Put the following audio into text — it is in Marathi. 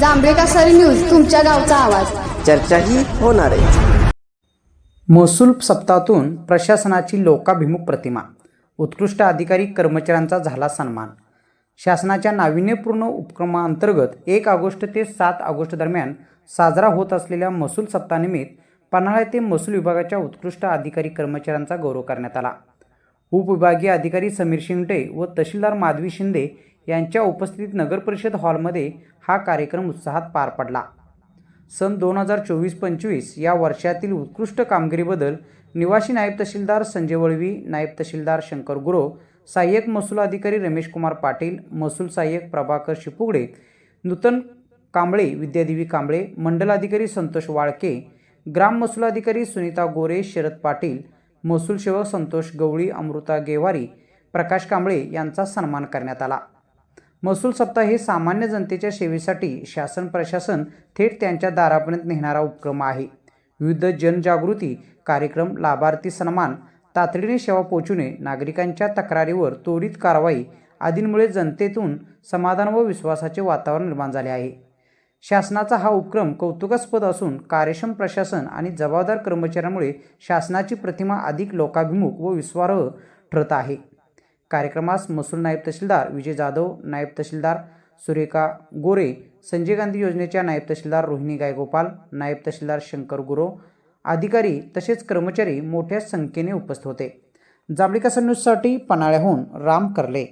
जांभळे कासारी न्यूज तुमच्या गावचा आवाज. चर्चाही होणार आहे. महसूल सप्ताहातून प्रशासनाची लोकाभिमुख प्रतिमा. उत्कृष्ट अधिकारी कर्मचाऱ्यांचा झाला सन्मान. शासनाच्या नाविन्यपूर्ण उपक्रमांतर्गत एक ऑगस्ट ते सात ऑगस्ट दरम्यान साजरा होत असलेल्या महसूल सप्ताहानिमित्त पन्हाळा येथे महसूल विभागाच्या उत्कृष्ट अधिकारी कर्मचाऱ्यांचा गौरव करण्यात आला. उपविभागीय अधिकारी समीर शिंगटे व तहसीलदार माधवी शिंदे यांच्या उपस्थितीत नगरपरिषद हॉलमध्ये हा कार्यक्रम उत्साहात पार पडला. सन दोन हजार चोवीस पंचवीस या वर्षातील उत्कृष्ट कामगिरीबद्दल निवासी नायब तहसीलदार संजय वळवी नायब तहसीलदार शंकर गुरो सहाय्यक महसूल अधिकारी रमेश कुमार पाटील महसूल सहाय्यक प्रभाकर शिपुगडे नूतन कांबळे विद्यादेवी कांबळे मंडलाधिकारी संतोष वाळके ग्राम महसूल अधिकारी सुनीता गोरे शरद पाटील महसूल सेवक संतोष गवळी अमृता गेवारी प्रकाश कांबळे यांचा सन्मान करण्यात आला. महसूल सप्ताह हे सामान्य जनतेच्या सेवेसाठी शासन प्रशासन थेट त्यांच्या दारापर्यंत नेणारा उपक्रम आहे. विविध जनजागृती कार्यक्रम लाभार्थी सन्मान तातडीने सेवा पोहोचवणे नागरिकांच्या तक्रारीवर त्वरित कारवाई आदींमुळे जनतेतून समाधान व विश्वासाचे वातावरण निर्माण झाले आहे. शासनाचा हा उपक्रम कौतुकास्पद असून कार्यक्षम प्रशासन आणि जबाबदार कर्मचाऱ्यांमुळे शासनाची प्रतिमा अधिक लोकाभिमुख व विश्वार्ह ठरत आहे. कार्यक्रमास महसूल नायब तहसीलदार विजय जाधव नायब तहसीलदार सुरेखा गोरे संजय गांधी योजनेच्या नायब तहसीलदार रोहिणी गायगोपाल नायब तहसीलदार शंकर गुरो अधिकारी तसेच कर्मचारी मोठ्या संख्येने उपस्थित होते. जांभळी न्यूजसाठी पन्हाळ्याहून राम करले.